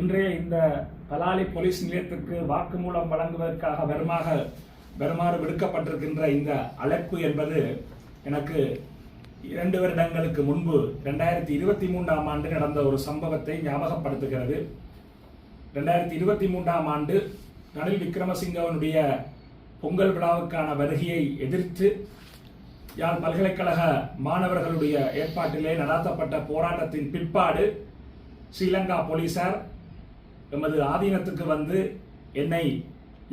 இன்றைய இந்த பலாலி போலீஸ் நிலையத்திற்கு வாக்குமூலம் வழங்குவதற்காக வருமாக வருமாறு விடுக்கப்பட்டிருக்கின்ற இந்த அழைப்பு என்பது எனக்கு இரண்டு வருடங்களுக்கு முன்பு ரெண்டாயிரத்தி இருபத்தி மூன்றாம் ஆண்டு நடந்த ஒரு சம்பவத்தை ஞாபகப்படுத்துகிறது. ரெண்டாயிரத்தி இருபத்தி மூன்றாம் ஆண்டு ரணில் விக்ரமசிங்கவனுடைய பொங்கல் விழாவுக்கான வருகையை எதிர்த்து யாழ் பல்கலைக்கழக மாணவர்களுடைய ஏற்பாட்டிலே நடாத்தப்பட்ட போராட்டத்தின் பிற்பாடு ஸ்ரீலங்கா போலீசார் எமது ஆதீனத்துக்கு வந்து என்னை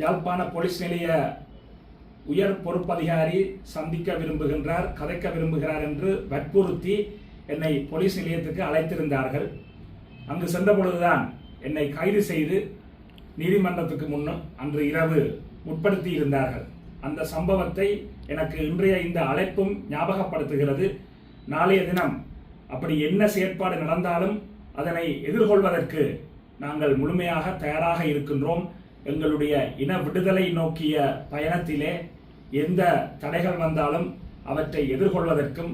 யாழ்ப்பாண போலீஸ் நிலைய உயர் பொறுப்பதிகாரி சந்திக்க விரும்புகின்றார் கதைக்க விரும்புகிறார் என்று வற்புறுத்தி என்னை போலீஸ் நிலையத்துக்கு அழைத்திருந்தார்கள். அங்கு சென்ற பொழுதுதான் என்னை கைது செய்து நீதிமன்றத்துக்கு முன்னும் அன்று இரவு உட்படுத்தி இருந்தார்கள் அந்த சம்பவத்தை எனக்கு இன்றைய இந்த அழைப்பும் ஞாபகப்படுத்துகிறது. நாளைய தினம் அப்படி என்ன செயற்பாடு நடந்தாலும் அதனை எதிர்கொள்வதற்கு நாங்கள் முழுமையாக தயாராக இருக்கின்றோம். எங்களுடைய இன விடுதலை நோக்கிய பயணத்திலே எந்த தடைகள் வந்தாலும் அவற்றை எதிர்கொள்வதற்கும்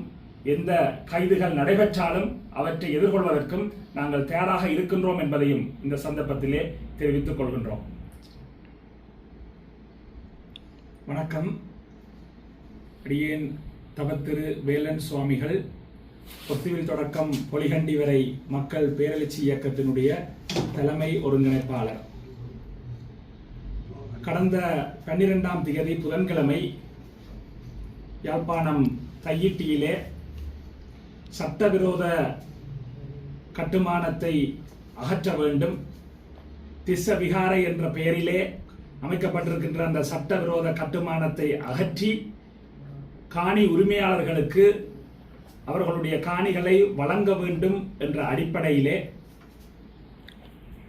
எந்த கைதுகள் நடைபெற்றாலும் அவற்றை எதிர்கொள்வதற்கும் நாங்கள் தயாராக இருக்கின்றோம் என்பதையும் இந்த சந்தர்ப்பத்திலே தெரிவித்துக் கொள்கின்றோம். வணக்கம். அடியேன் தவத்திரு வேலன் சுவாமிகள் பொத்துவில் தொடக்கம் பொலிகண்டி வரை மக்கள் பேரெழுச்சி இயக்கத்தினுடைய தலைமை ஒருங்கிணைப்பாளர். கடந்த பன்னிரெண்டாம் திகதி புதன்கிழமை யாழ்ப்பாணம் தையிட்டியிலே சட்டவிரோத கட்டுமானத்தை அகற்ற வேண்டும். திஸ்ஸ விகாரை என்ற பெயரிலே அமைக்கப்பட்டிருக்கின்ற அந்த சட்டவிரோத கட்டுமானத்தை அகற்றி காணி உரிமையாளர்களுக்கு அவர்களுடைய காணிகளை வழங்க வேண்டும் என்ற அடிப்படையிலே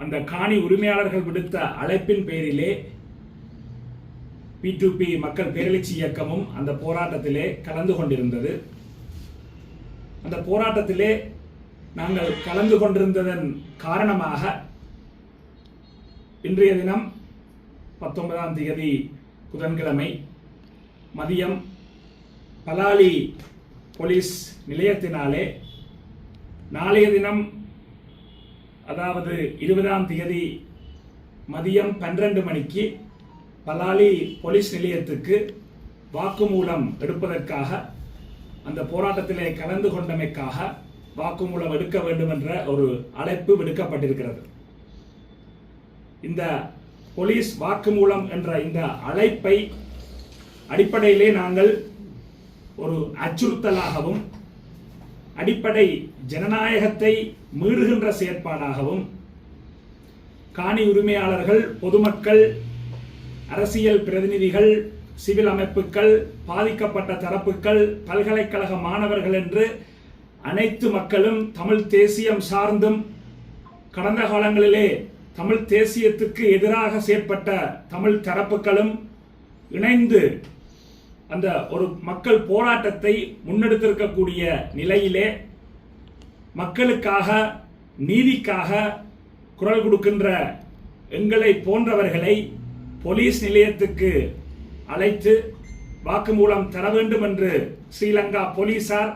அந்த காணி உரிமையாளர்கள் விடுத்த அழைப்பின் பேரிலே பிடிபி மக்கள் பேரெழுச்சி இயக்கமும் அந்த போராட்டத்திலே கலந்து கொண்டிருந்தது. அந்த போராட்டத்திலே நாங்கள் கலந்து கொண்டிருந்ததன் காரணமாக இன்றைய தினம் பத்தொன்பதாம் தேதி புதன்கிழமை மதியம் பலாலி போலீஸ் நிலையத்தினாலே நாளைய தினம் அதாவது இருபதாம் தேதி மதியம் பன்னிரண்டு மணிக்கு பலாலி போலீஸ் நிலையத்துக்கு வாக்குமூலம் எடுப்பதற்காக அந்த போராட்டத்திலே கலந்து கொண்டமைக்காக வாக்குமூலம் எடுக்க வேண்டும் என்ற ஒரு அழைப்பு விடுக்கப்பட்டிருக்கிறது. இந்த போலீஸ் வாக்குமூலம் என்ற இந்த அழைப்பை அடிப்படையிலே நாங்கள் ஒரு அச்சுறுத்தலாகவும் அடிப்படை ஜனநாயகத்தை மீறுகின்ற செயற்பாடாகவும் காணி உரிமையாளர்கள் பொதுமக்கள் அரசியல் பிரதிநிதிகள் சிவில் அமைப்புகள் பாதிக்கப்பட்ட தரப்புகள் பல்கலைக்கழக மாணவர்கள் என்று அனைத்து மக்களும் தமிழ் தேசியம் சார்ந்தும் கடந்த காலங்களிலே தமிழ் தேசியத்துக்கு எதிராக செயற்பட்ட தமிழ் தரப்புகளும் இணைந்து அந்த ஒரு மக்கள் போராட்டத்தை முன்னெடுத்திருக்கக்கூடிய நிலையிலே மக்களுக்காக நீதிக்காக குரல் கொடுக்கின்ற எங்களை போன்றவர்களை போலீஸ் நிலையத்துக்கு அழைத்து வாக்குமூலம் தர வேண்டும் என்று ஸ்ரீலங்கா போலீசார்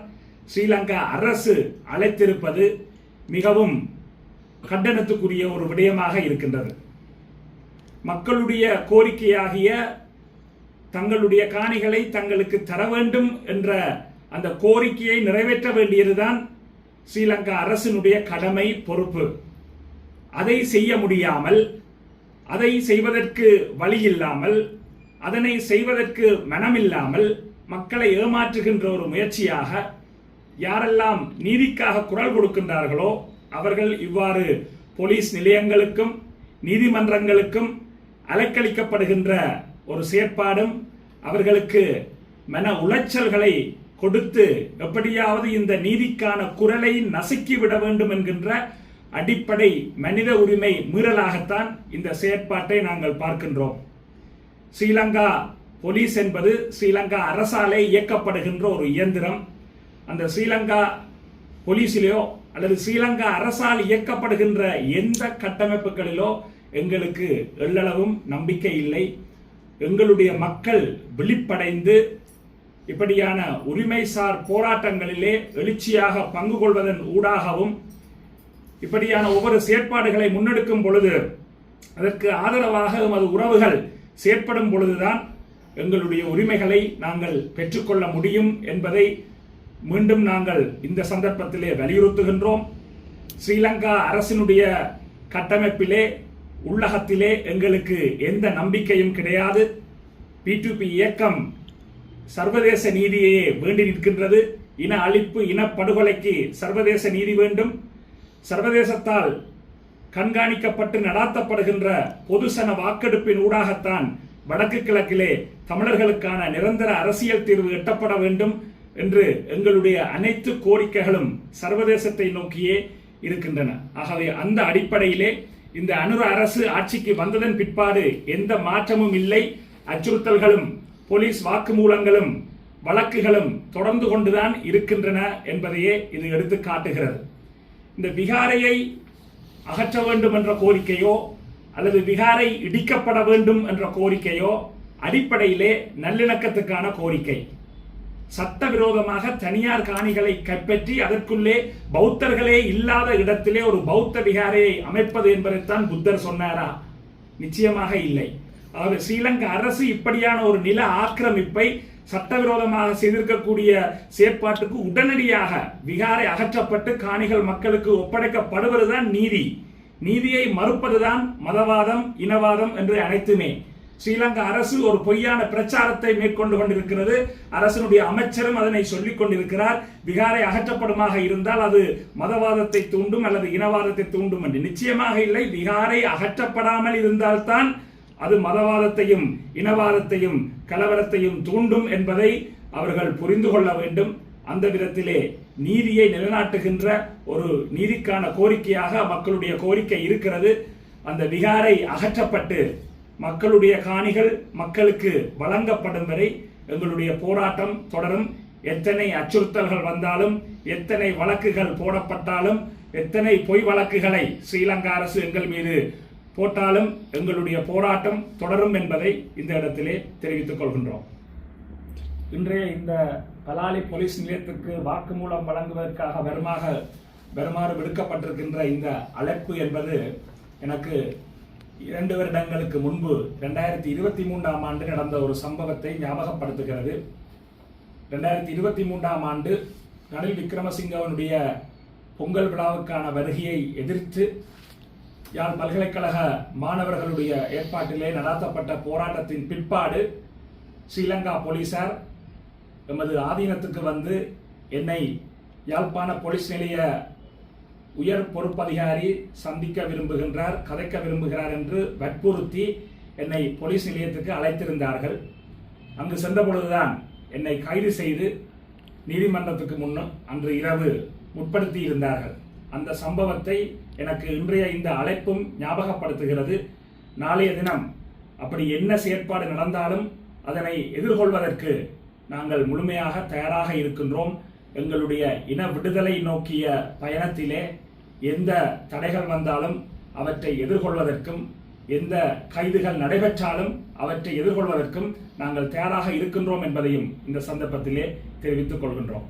ஸ்ரீலங்கா அரசு அழைத்திருப்பது மிகவும் கண்டனத்துக்குரிய ஒரு விடயமாக இருக்கின்றது. மக்களுடைய கோரிக்கையாகிய தங்களுடைய காணிகளை தங்களுக்கு தர வேண்டும் என்ற அந்த கோரிக்கையை நிறைவேற்ற வேண்டியதுதான் ஸ்ரீலங்கா அரசினுடைய கடமை பொறுப்பு. அதை செய்ய முடியாமல் அதை செய்வதற்கு வழி இல்லாமல் அதனை செய்வதற்கு மனமில்லாமல் மக்களை ஏமாற்றுகின்ற ஒரு முயற்சியாக யாரெல்லாம் நீதிக்காக குரல் கொடுக்கின்றார்களோ அவர்கள் இவ்வாறு போலீஸ் நிலையங்களுக்கும் நீதிமன்றங்களுக்கும் அலைக்கழிக்கப்படுகின்ற ஒரு செயற்பாடும் அவர்களுக்கு மன உளைச்சல்களை கொடுத்து எப்படியாவது இந்த நீதிக்கான குரலை நசுக்கி விட வேண்டும் என்கின்ற அடிப்படை மனித உரிமை மீறலாகத்தான் இந்த செயற்பாட்டை நாங்கள் பார்க்கின்றோம். ஸ்ரீலங்கா போலீஸ் என்பது ஸ்ரீலங்கா அரசாலே இயக்கப்படுகின்ற ஒரு இயந்திரம். அந்த ஸ்ரீலங்கா போலீஸிலேயோ அல்லது ஸ்ரீலங்கா அரசால் இயக்கப்படுகின்ற எந்த கட்டமைப்புகளிலோ எங்களுக்கு எள்ளளவும் நம்பிக்கை இல்லை. எங்களுடைய மக்கள் விழிப்படைந்து இப்படியான உரிமைசார் போராட்டங்களிலே எழுச்சியாக பங்கு கொள்வதன் ஊடாகவும் இப்படியான ஒவ்வொரு செயற்பாடுகளை முன்னெடுக்கும் பொழுது அதற்கு ஆதரவாக எமது உறவுகள் செயற்படும் பொழுதுதான் எங்களுடைய உரிமைகளை நாங்கள் பெற்றுக்கொள்ள முடியும் என்பதை மீண்டும் நாங்கள் இந்த சந்தர்ப்பத்திலே வலியுறுத்துகின்றோம். ஸ்ரீலங்கா அரசினுடைய கட்டமைப்பிலே உள்ளகத்திலே எங்களுக்கு எந்த நம்பிக்கையும் கிடையாது. பி இயக்கம் சர்வதேச நீதியையே வேண்டி நிற்கின்றது. இன அழிப்பு இனப்படுகொலைக்கு சர்வதேச நீதி வேண்டும். சர்வதேசத்தால் கண்காணிக்கப்பட்டு நடாத்தப்படுகின்ற பொதுசன வாக்கெடுப்பின் ஊடாகத்தான் வடக்கு கிழக்கிலே தமிழர்களுக்கான நிரந்தர அரசியல் தீர்வு எட்டப்பட வேண்டும் என்று எங்களுடைய அனைத்து கோரிக்கைகளும் சர்வதேசத்தை நோக்கியே இருக்கின்றன. ஆகவே அந்த அடிப்படையிலே இந்த அனுர அரசு ஆட்சிக்கு வந்ததன் பிற்பாடு எந்த மாற்றமும் இல்லை. அச்சுறுத்தல்களும் போலீஸ் வாக்குமூலங்களும் வழக்குகளும் தொடர்ந்து கொண்டுதான் இருக்கின்றன என்பதையே இது எடுத்து காட்டுகிறது. இந்த விகாரையை அகற்ற வேண்டும் என்ற கோரிக்கையோ அல்லது விகாரை இடிக்கப்பட வேண்டும் என்ற கோரிக்கையோ அடிப்படையிலே நல்லிணக்கத்துக்கான கோரிக்கை. சட்டவிரோதமாக தனியார் காணிகளை கைப்பற்றி அதற்குள்ளே பௌத்தர்களே இல்லாத இடத்திலே ஒரு பௌத்த விகாரையை அமைப்பது என்பதைத்தான் புத்தர் சொன்னாரா? நிச்சயமாக இல்லை. அதாவது ஸ்ரீலங்கா அரசு இப்படியான ஒரு நில ஆக்கிரமிப்பை சட்டவிரோதமாக செய்திருக்கக்கூடிய செயற்பாட்டுக்கு உடனடியாக விகாரை அகற்றப்பட்டு காணிகள் மக்களுக்கு ஒப்படைக்கப்படுவதுதான் நீதி. நீதியை மறுப்பதுதான் மதவாதம் இனவாதம் என்று அனைத்துமே. ஸ்ரீலங்கா அரசு ஒரு பொய்யான பிரச்சாரத்தை மேற்கொண்டு கொண்டிருக்கிறது. அரசனுடைய அமைச்சரும் அதனை சொல்லிக் கொண்டிருக்கிறார். விகாரை அகற்றப்படுமாக இருந்தால் அது மதவாதத்தை தூண்டும் அல்லது இனவாதத்தை தூண்டும் என்று. நிச்சயமாக இல்லை. விகாரை அகற்றப்படாமல் இருந்தால்தான் அது மதவாதத்தையும் இனவாதத்தையும் கலவரத்தையும் தூண்டும் என்பதை அவர்கள் புரிந்து கொள்ள வேண்டும். அந்த விதத்திலே நீதியை நிலைநாட்டுகின்ற ஒரு நீதிக்கான கோரிக்கையாக மக்களுடைய கோரிக்கை இருக்கிறது. அந்த விகாரை அகற்றப்பட்டு மக்களுடைய காணிகள் மக்களுக்கு வழங்கப்படும் வரை எங்களுடைய போராட்டம் தொடரும். எத்தனை அச்சுறுத்தல்கள் வந்தாலும் எத்தனை வழக்குகள் போடப்பட்டாலும் எத்தனை பொய் வழக்குகளை ஸ்ரீலங்கா அரசு எங்கள் மீது போட்டாலும் எங்களுடைய போராட்டம் தொடரும் என்பதை இந்த இடத்திலே தெரிவித்துக் கொள்கின்றோம். இன்றைய இந்த பலாலி போலீஸ் நிலையத்துக்கு வாக்குமூலம் வழங்குவதற்காக வருமாக வருமாறு விடுக்கப்பட்டிருக்கின்ற இந்த அழைப்பு என்பது எனக்கு இரண்டு வருடங்களுக்கு முன்பு ரெண்டாயிரத்தி இருபத்தி மூன்றாம் ஆண்டு நடந்த ஒரு சம்பவத்தை ஞாபகப்படுத்துகிறது. ரெண்டாயிரத்தி இருபத்தி மூன்றாம் ஆண்டு ரணில் விக்ரமசிங்கவனுடைய பொங்கல் விழாவுக்கான வருகையை எதிர்த்து யாழ் பல்கலைக்கழக மாணவர்களுடைய ஏற்பாட்டிலே நடாத்தப்பட்ட போராட்டத்தின் பிற்பாடு ஸ்ரீலங்கா போலீசார் எமது ஆதீனத்துக்கு வந்து என்னை யாழ்ப்பாண போலீஸ் நிலைய உயர் பொறுப்பதிகாரி சந்திக்க விரும்புகின்றார் கதைக்க விரும்புகிறார் என்று வற்புறுத்தி என்னை போலீஸ் நிலையத்துக்கு அழைத்திருந்தார்கள். அங்கு சென்ற பொழுதுதான் என்னை கைது செய்து நீதிமன்றத்துக்கு முன்னும் அன்று இரவு உட்படுத்தி இருந்தார்கள் அந்த சம்பவத்தை எனக்கு இன்றைய இந்த அழைப்பும் ஞாபகப்படுத்துகிறது. நாளைய தினம் அப்படி என்ன செயற்பாடு நடந்தாலும் அதனை எதிர்கொள்வதற்கு நாங்கள் முழுமையாக தயாராக இருக்கின்றோம். எங்களுடைய இன விடுதலை நோக்கிய பயணத்திலே எந்த தடைகள் வந்தாலும் அவற்றை எதிர்கொள்வதற்கும் எந்த கைதுகள் நடைபெற்றாலும் அவற்றை எதிர்கொள்வதற்கும் நாங்கள் தயாராக இருக்கின்றோம் என்பதையும் இந்த சந்தர்ப்பத்திலே தெரிவித்துக் கொள்கின்றோம்.